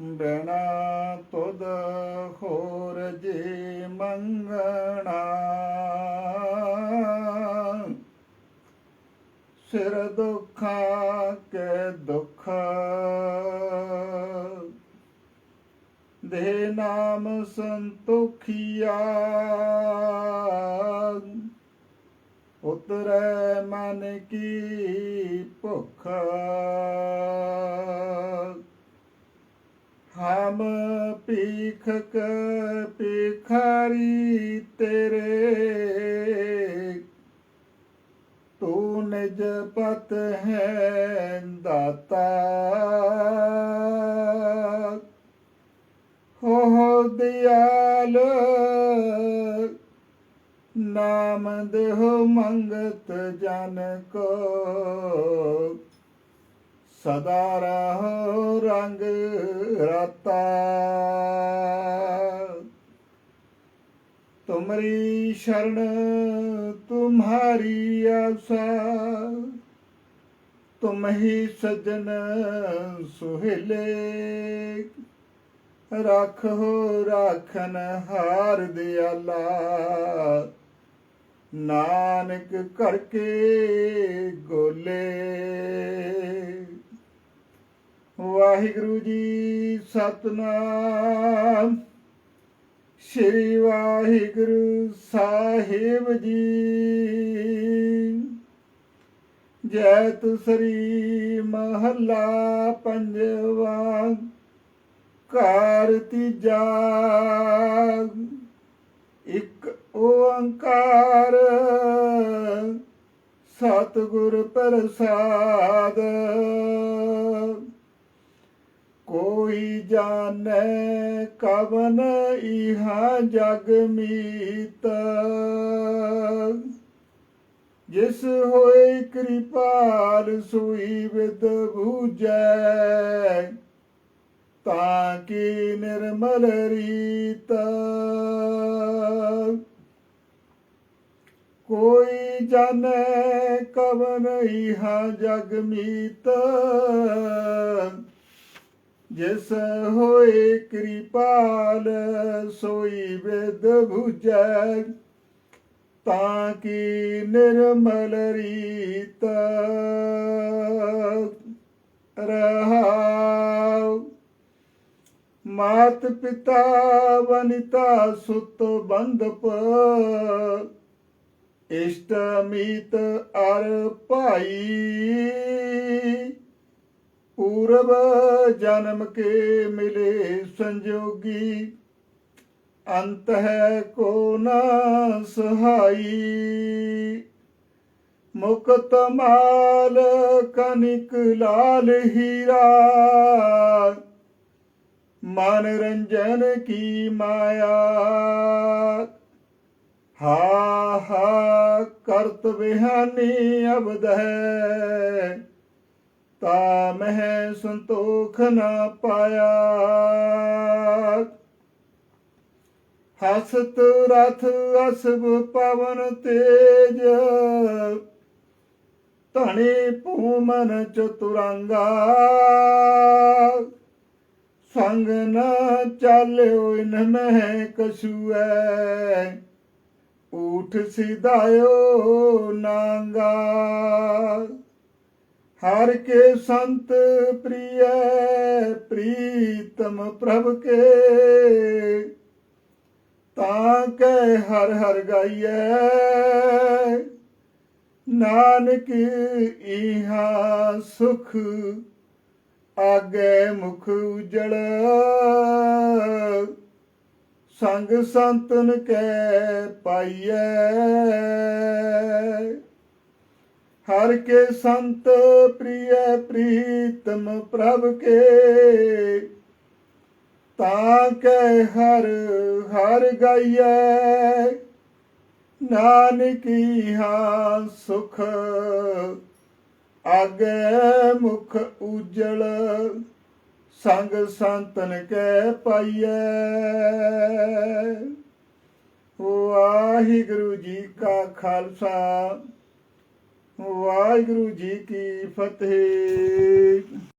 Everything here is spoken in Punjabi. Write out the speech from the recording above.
ਬਿਨਾ ਤੁਧ ਹੋਰ ਜੀ ਮੰਗਣਾ। ਸਿਰ ਦੁੱਖਾਂ ਕੇ ਦੁੱਖ। ਦੇ ਨਾਮ ਸੰਤੋਖੀਆ। ਉਤਰੈ ਮਨ ਕੀ ਭੁੱਖ। ਪੀਖਕ ਪੀਖਾਰੀ ਤੇਰੇ। ਤੂੰ ਨਿਜ ਪਤ ਹੈ ਦਾਤਾ। ਹੋ ਦਿਆਲ ਨਾਮ ਦੇਹੁ ਮੰਗਤ ਜਨ ਕੋ। ਸਦਾ ਰਹੋ ਰੰਗ ਰਾਤਾ। ਤੁਮਰੀ ਸ਼ਰਨ ਤੁਮਹਾਰੀ ਆਸਾ ਤੁਮ ਹੀ ਸਜਨ ਸੁਹੇਲੇ। ਰੱਖੋ ਰਾਖਨ ਹਾਰ ਦਿਆਲਾ, ਨਾਨਕ ਕਰਕੇ ਗੋਲੇ। ਵਾਹਿਗੁਰੂ ਜੀ ਸਤਨਾਮ। ਸ਼੍ਰੀ ਵਾਹਿਗੁਰੂ ਸਾਹਿਬ ਜੀ। ਜੈ ਤੁਸਰੀ ਮਹੱਲਾ ਪੰਜਵਾ, ਘਰ ਤੀਜਾ। ਇੱਕ ਓੰਕਾਰ, ਸਤਿਗੁਰ ਪ੍ਰਸਾਦ। ਕੋਈ ਜਾਣੈ ਕਵਨ ਇਹਾ ਜਗ ਮੀਤ। ਜਿਸ ਹੋਏ ਕਿਰਪਾਲ ਸੋਈ ਵਿਦ ਬੂਝੈ, ਤਾਂ ਕੀ ਨਿਰਮਲ ਰੀਤ। ਕੋਈ ਜਾਣੈ ਕਵਨ ਇਹਾ ਜਗ ਮੀਤ ਜਿਸ ਹੋਏ ਕਿਰਪਾਲ, ਸੋਈ ਵਿਦ ਭੁਜੈ। ਤਾਂ ਕੀ ਨਿਰਮਲ ਰੀਤ ਰਹਾਉ? ਮਾਤ ਪਿਤਾ ਵਨਿਤਾ ਸੁਤ ਬੰਧਪ, ਇਸ਼ਟ ਮੀਤ ਅਰ ਭਾਈ। ਪੂਰਬ ਜਨਮ ਕੇ ਮਿਲੇ ਸੰਜੋਗੀ, ਅੰਤ ਹੈ ਕੋ ਨਾ ਸਹਾਈ। ਮੁਕਤ ਮਾਲ ਕਨਿਕ ਲਾਲ ਹੀਰਾ, ਮਨ ਰੰਜਨ ਕੀ ਮਾਇਆ। ਹਾ ਹਾ, ਕਰਤ ਬਿਹਾਨੀ ਅਬਦ ਹੈ ਤਾ ਮਹਿ ਸੰਤੋਖ ਨਾ ਪਾਇਆ। ਹਸਤ ਰਥ ਅਸਬ ਪਵਨ ਤੇਜ, ਧਣੀ ਭੂਮਨ ਚਤੁਰੰਗਾ। ਸੰਗ ਨਾ ਚਾਲਿਓ ਇਨ ਮਹਿ ਕਛੂਐ, ਊਠ ਸਿਧਾਇਓ ਨਾਂਗਾ। ਹਰ ਕੇ ਸੰਤ ਪ੍ਰਿਯ, ਪ੍ਰੀਤਮ ਪ੍ਰਭ ਕੇ। ਤਾਂ ਕੈ ਹਰ ਹਰ ਗਾਈਐ, ਨਾਨਕ ਇਹਾ ਸੁਖ, ਆਗੇ ਮੁਖ ਉਜਲ। ਸੰਗ ਸੰਤਨ ਕੈ ਪਾਈਐ। ਹਰ ਕੇ ਸੰਤ ਪ੍ਰਿਯ ਪ੍ਰੀਤਮ ਪ੍ਰਭ ਕੇ। ਤਾਂ ਕੈ ਹਰ ਹਰ ਗਾਈਐ, ਨਾਨਕੀ ਹਾਂ ਸੁਖ, ਆਗੇ ਮੁਖ ਉਜਲ, ਸੰਗ ਸੰਤਨ ਕੈ ਪਾਈਐ। ਵਾਹਿਗੁਰੂ ਜੀ ਕਾ ਖਾਲਸਾ। ਵਾਹਿਗੁਰੂ ਜੀ ਕੀ ਫਤਿਹ।